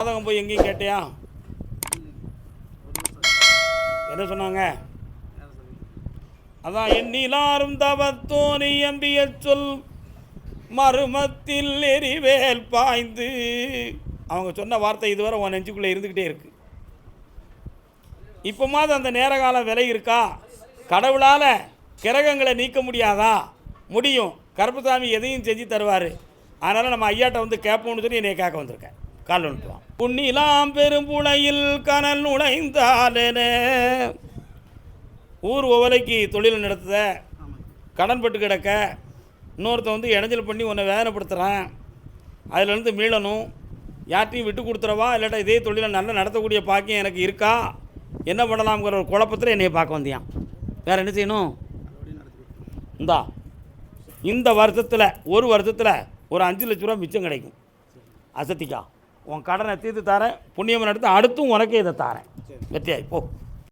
ஜாதகம் போய் எங்கேயும் கேட்டியா? என்ன சொன்னாங்க? அதான் எண்ணிலாரும் தவத்தோனி எம்பிய சொல் மருமத்தில் எரிவேல் பாய்ந்து. அவங்க சொன்ன வார்த்தை இதுவரை உன் நெஞ்சுக்குள்ளே இருந்துக்கிட்டே இருக்கு. இப்போமாவது அந்த நேர காலம் விலை இருக்கா? கடவுளால் கிரகங்களை நீக்க முடியாதா? முடியும். கருப்பசாமி எதையும் செஞ்சு தருவார். அதனால் நம்ம ஐயாட்ட வந்து கேட்போம்னு சொல்லி என்னை கேட்க வந்திருக்கேன். கால் வந்துட்டுவான் புண்ணிலாம் பெரும்புழையில் கனல் நுழைந்தாலேனே. ஊர் ஒவலைக்கு தொழில் நடத்துத. கடன்பட்டு கிடக்க. இன்னொருத்தன் வந்து இடைஞ்சல் பண்ணி உன்னை வேதனைப்படுத்துகிறான் அதிலேருந்து மீளணும். யார்ட்டையும் விட்டு கொடுத்துறவா இல்லாட்டா இதே தொழிலை நல்லா நடத்தக்கூடிய பாக்கியம் எனக்கு இருக்கா? என்ன பண்ணலாம்ங்கிற ஒரு குழப்பத்தில் என்னையை பார்க்க வந்தியான் வேறு என்ன செய்யணும்? இந்தா இந்த வருஷத்தில் ஒரு வருஷத்தில் ஒரு அஞ்சு லட்ச ரூபா மிச்சம் கிடைக்கும். அசத்திக்கா. உன் கடனை தீர்த்து தரேன் புண்ணியம் எடுத்து அடுத்தும் உனக்கே இதை தரேன். வெற்றியாய் போ.